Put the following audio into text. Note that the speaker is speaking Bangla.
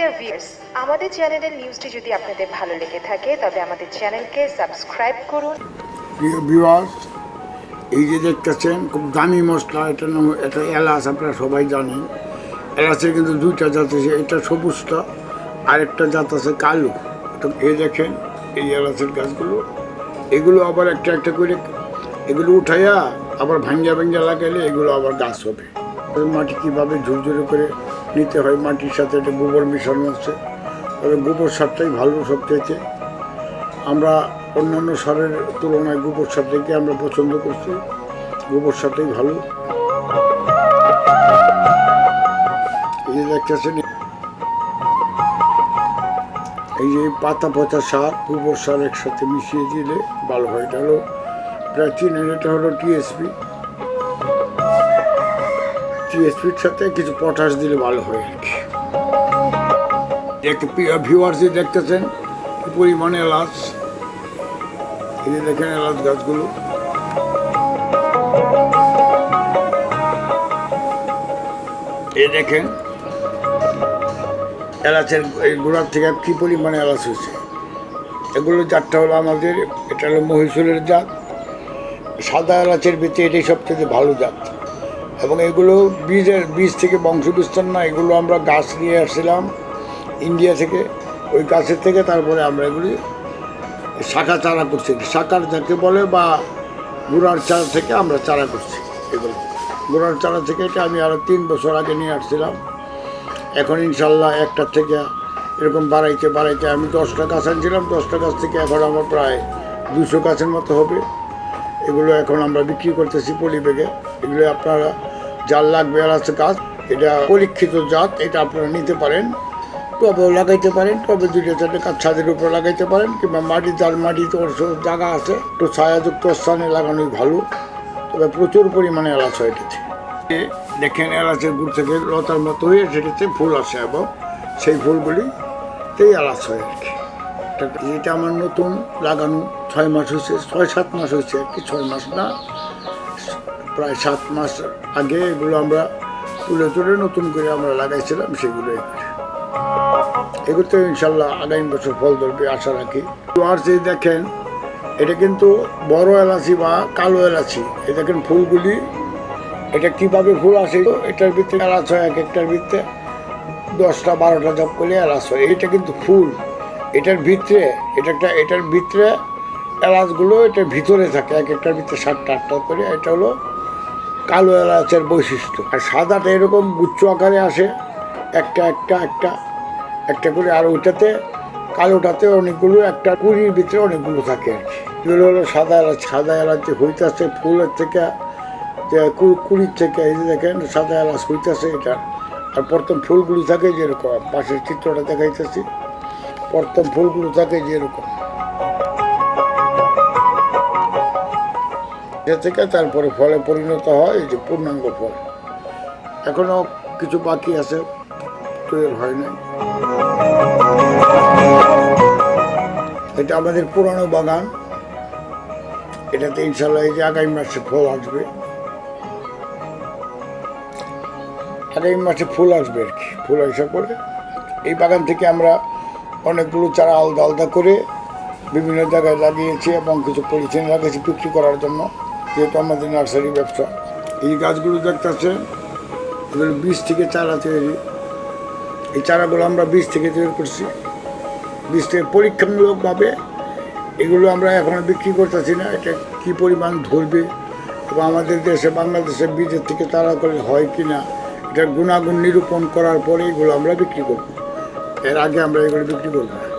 ডিয়ার ভিউয়ার্স আমাদের চ্যানেলের নিউজটি যদি আপনাদের ভালো লেগে থাকে, তবে আমাদের চ্যানেলকে সাবস্ক্রাইব করুন। প্রিয় ভিউয়ার্স এই যে দেখতেছেন, খুব দামি মশলা এটার নাম, এটা এলাচ আপনারা সবাই জানেন। এলাচের কিন্তু দুইটা জাত আছে, এটা সবুজটা, আরেকটা জাত আছে কালো। এটা এই দেখেন, এই এলাচের গাছগুলো। এগুলো আবার একটা একটা করে, এগুলো উঠাইয়া আবার ভাঙ্গা ভাঙ্গা লাগাইলে এগুলো আবার গাছ হবে। মাটি কীভাবে ঝুরঝুরে করে নিতে হয়, মাটির সাথে একটা গোবর মিশানো আছে। তবে গোবর সারটাই ভালো সবচেয়ে আমরা অন্যান্য সারের তুলনায় গোবর সারটাকে আমরা পছন্দ করছি। গোবর সারটাই ভালো। এই দেখতেছেন, এই যে পাতা পচা সার, গোবর সার একসাথে মিশিয়ে দিলে ভালো হয়। এটা হলো প্রায় চিনের এটা হলো টিএসপি। টিএসপির সাথে কিছু পটাশ দিলে ভালো হয় আর কি। ভিউয়ার্স দেখতেছেন, কি পরিমাণে এলাচ। এই দেখেন এলাচ গাছগুলো। এই দেখেন এলাচের এই গোড়ার থেকে কি পরিমাণে এলাচ হয়েছে। এগুলো জাতটা হলো আমাদের, এটা হলো মহীশূরের জাত। সাদা এলাচের ভিতরে এটাই সবচেয়ে ভালো জাত। এবং এগুলো বীজের বীজ থেকে বংশ বিস্তার না, এগুলো আমরা গাছ নিয়ে আসছিলাম ইন্ডিয়া থেকে। ওই গাছের থেকে তারপরে আমরা এগুলি শাখা চারা করছি। শাখার যাকে বলে বা গুড়ার চারা থেকে আমরা চারা করছি এগুলো। গুড়ার চারা থেকে এটা আমি আরও তিন বছর আগে নিয়ে আসছিলাম। এখন ইনশাল্লাহ একটা থেকে এরকম বাড়াইতে বাড়াইতে আমি দশটা গাছ আনছিলাম। দশটা গাছ থেকে এখন আমার প্রায় দুশো গাছের মতো হবে। এগুলো এখন আমরা বিক্রি করতেছি পরিবেগে এগুলো আপনারা যার লাগবে আছে গাছ এটা পরীক্ষিত জাত, এটা আপনারা নিতে পারেন। টবেও লাগাইতে পারেন, টবে দুটো চারটে কাজ ছাদের উপর লাগাইতে পারেন, কিংবা মাটি যার মাটিতে ওর জায়গা আছে, একটু ছায়াযুক্ত স্থানে লাগানোই ভালো। তবে প্রচুর পরিমাণে এলাচ হয়ে গেছে। দেখেন এলাচের গুড় থেকে লতার মতো হয়ে সেটাতে ফুল আসে এবং সেই ফুলগুলি ফুলগুলিতেই এলাচ হয় আর কি এটা আমার নতুন লাগানো, ছয় মাস হয়েছে, ছয় সাত মাস হয়েছে আর কি, ছয় মাস না। প্রায় সাত মাস আগে এগুলো আমরা তুলে তুলে নতুন করে আমরা লাগাইছিলাম সেগুলো এগুলোতে ইনশাল্লাহ আগামী বছর ফল ধরবে, আশা রাখি। আর যে দেখেন, এটা কিন্তু বড় এলাচি বা কালো এলাচি। এই দেখেন ফুলগুলি, এটা কীভাবে ফুল আসে, এটার ভিতরে এলাচ হয় এক একটার ভিতরে। দশটা, বারোটা জব করলে এলাচ হয়। এটা কিন্তু ফুল। এটার ভিতরে, এটা একটা, এটার ভিতরে এলাচগুলো এটার ভিতরে থাকে। এক একটার ভিতরে সাতটা, আটটা করে। এটা হলো কালো এলাচের বৈশিষ্ট্য। আর সাদাটা এরকম গুচ্ছ আকারে আসে, একটা একটা একটা একটা করে, আর ওইটাতে, কালোটাতে অনেকগুলো, একটা কুড়ির ভিতরে অনেকগুলো থাকে আর কি। এগুলো হলো সাদা এলাচ সাদা এলাচ হইতেছে ফুলের থেকে, যে কুড়ির থেকে, এই যে দেখেন, সাদা এলাচ হইতেছে এটা। আর প্রথম ফুলগুলি থাকে যেরকম, পাশের চিত্রটা দেখাইতেছি, প্রথম ফুলগুলো থাকে যেরকম। এ থেকে তারপরে ফলে পরিণত হয় যে পূর্ণাঙ্গ ফল। এখনও কিছু বাকি আছে, তৈরি হয় নাই। এটা আমাদের পুরানো বাগান। এটাতে ইনশাল্লাহ এই যে আগামী মাসে ফল আসবে। আগামী মাসে ফুল আসবে আর কি, ফুল আসা করে এই বাগান থেকে আমরা অনেকগুলো চারা আলাদা আলাদা করে বিভিন্ন জায়গায় লাগিয়েছি এবং কিছু পলিথিন লাগিয়েছি বিক্রি করার জন্য। যেহেতু আমাদের নার্সারি ব্যবসা। এই গাছগুলো দেখতেছে এগুলো বীজ থেকে চারা তৈরি। এই চারাগুলো আমরা বীজ থেকে তৈরি করছি। বীজ থেকে পরীক্ষামূলকভাবে এগুলো আমরা এখনও বিক্রি করতেছি না। এটা কী পরিমাণ ধরবে এবং আমাদের দেশে, বাংলাদেশে বীজের থেকে তারা করে হয় কি না, এটা গুণাগুণ নিরূপণ করার পরে এগুলো আমরা বিক্রি করব। এর আগে আমরা এগুলো বিক্রি করব না।